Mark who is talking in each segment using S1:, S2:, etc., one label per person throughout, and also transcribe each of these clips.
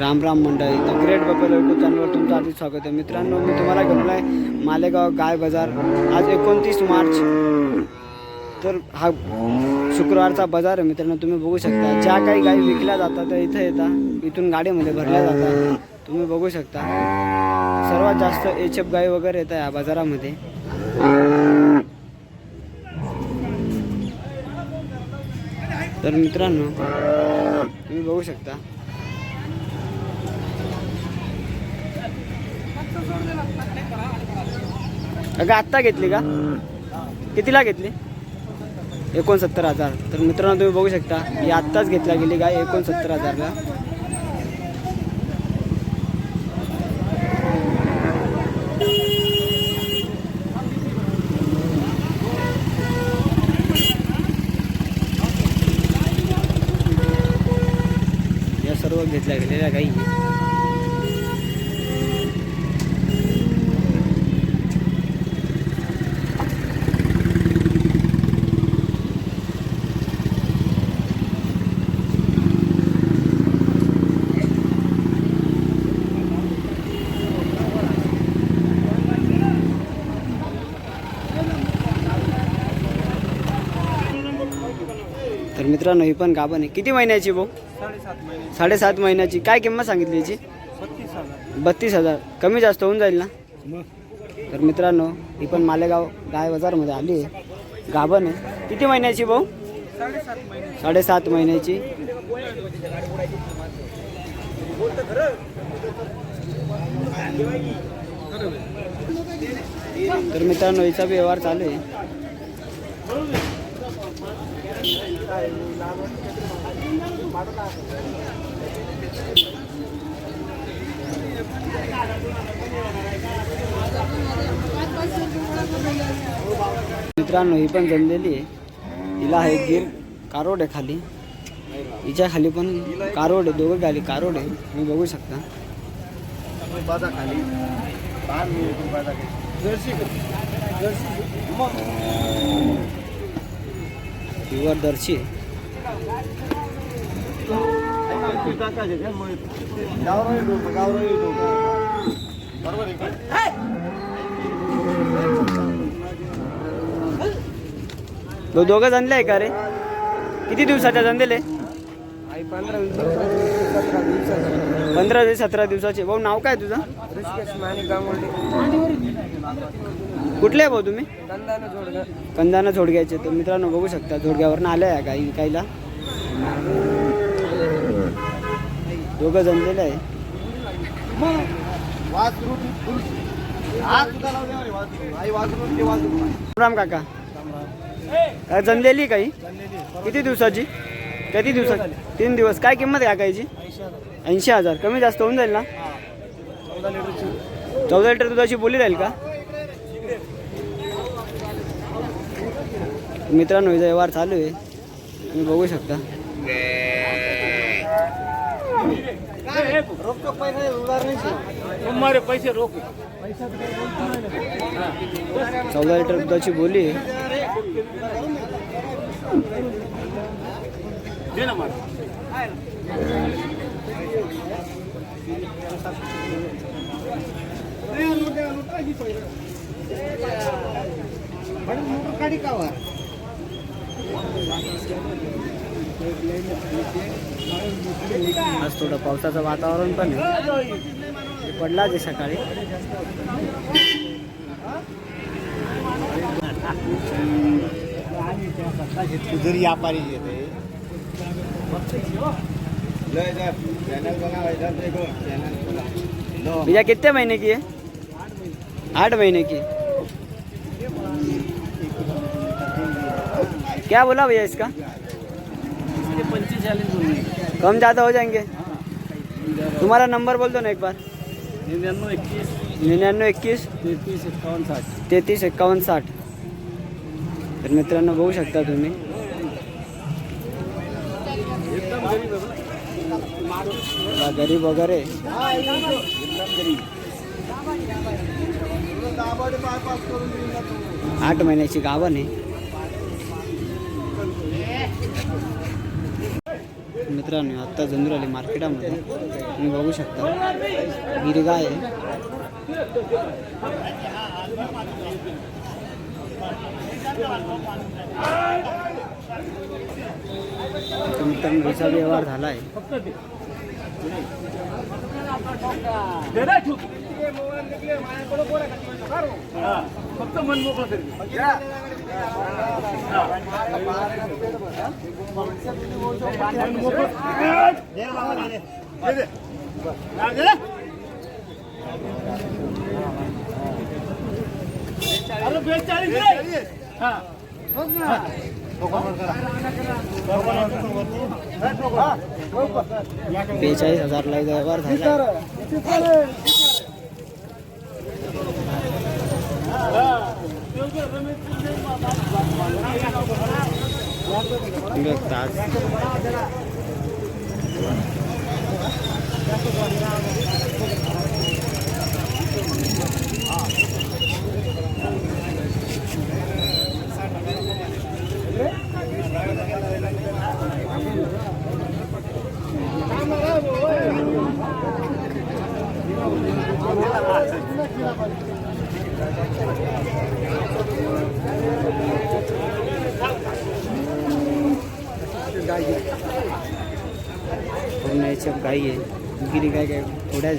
S1: राम राम मंडळी. The great buffalo YouTube चॅनलवर तुमचं आधीच स्वागत आहे. मित्रांनो मी तुम्हाला घेऊन आहे मालेगाव गाय बाजार. आज एकोणतीस मार्च. तर हा शुक्रवारचा बाजार आहे मित्रांनो तुम्ही बघू शकता. ज्या काही गायी विकल्या जातात त्या इथं येतात. इथून गाडीमध्ये भरल्या जातात. तुम्ही बघू शकता. सर्वात जास्त एच एफ गाई वगैरे येतात या बाजारामध्ये. तर मित्रांनो तुम्ही बघू शकता. अगं आत्ता घेतली का? कितीला घेतली? एकोणसत्तर हजार. तर मित्रांनो तुम्ही बघू शकता ही आत्ताच घेतला गेली गाय एकोणसत्तर हजारला. या सर्व घेतल्या गेलेल्या गाई मित्रांनो ही पण गाभण आहे. किती महिन्याची भाऊ?
S2: साडेसात महिने.
S1: साडेसात महिन्याची. काय किंमत सांगितली याची?
S2: बत्तीस हजार.
S1: कमी जास्त होऊन जाईल ना? तर मित्रांनो ही पण मालेगाव गाय बाजारमध्ये आली आहे. गाभण आहे. किती महिन्याची भाऊ?
S2: साडेसात महिने.
S1: साडेसात महिन्याची. तर मित्रांनो हिचा व्यवहार चालू आहे. मित्रांनो ही पण जमलेली आहे. हिला आहे गिर कारोड आहे खाली हिच्या खाली पण कारोड आहे दोघं खाली कारोड. आहे तुम्ही बघू शकता.
S2: खाली
S1: प्युअर तू दोघं जणले आहे का रे? किती दिवसाच्या जणलेले?
S2: पंधरा
S1: ते सतरा दिवसाचे. भाऊ नाव काय तुझं? कुठले आहे भाऊ तुम्ही?
S2: कंदानं
S1: झोडग्याचे तर मित्रांनो बघू शकता झोडग्यावरनं आल्या आहे गाई विकायला दोघं जणलेले आहे. राम काका. काय जणलेली काही? किती दिवसाची? किती दिवसाची तीन दिवस. काय किंमत आहे काकाची? ऐंशी हजार. कमी जास्त होऊन जाईल ना?
S2: चौदा
S1: लिटर दुधाची बोली जाईल का? मित्रांनो हिचा व्यवहार चालू आहे तुम्ही बघू शकता
S2: पैसे
S3: रोक
S1: चौदा लिटर दुधाची बोली आहे
S3: दे ना मला
S2: काढी का वर
S1: आज थोडं पावसाचं वातावरण पण आहे. ते पडलाच आहे सकाळी.
S2: उधर व्यापारी येते
S1: भैया कितने महीने की है? आठ महीने की क्या बोला भैया इसका?
S3: चालीस
S1: कम ज़्यादा हो जाएंगे। तुम्हारा नंबर बोल दो ना एक बार।
S3: निन्याण्णव इक्कीस।
S1: निन्याण्णव एकवीस
S3: तेहतीस एक्कावन्न साठ।
S1: तेहतीस एक्कावन्न साठ तर मित्रांनो बघू शकता तुम्ही। गरीब वगैरे। आठ महिन्याची गाभण आहे मित्रांनो आत्ता जंदूर आली मार्केटामध्ये. तुम्ही बघू शकता. गिरगाय आहे. तर मित्रांनो व्यवहार झाला आहे
S3: फक्त मन मोकळं अरे बेचाळीस. हा.
S1: बेचाळीस हजारला हिचा व्यवहार झाला तुम्ही बघता आज याच्या गाई आहे गिरी गाय काय थोड्याच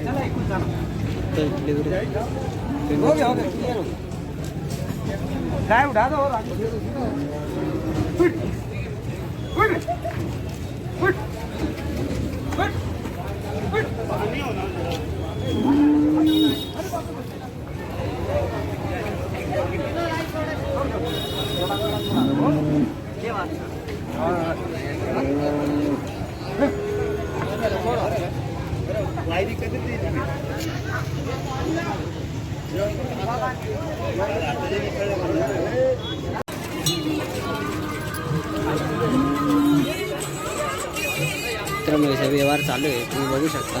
S1: डिलिव्हरी
S2: काय उठा दो
S1: मित्रांनो व्यवहार चालू आहे. तुम्ही बघू शकता.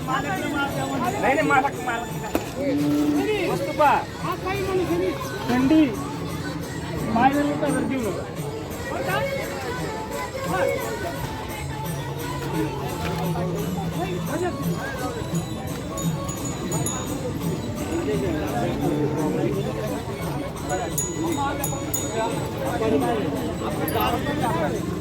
S3: नाही नाही मालक मालक वस्तू पहा थंडी मायला नका जर देऊ नका
S2: काय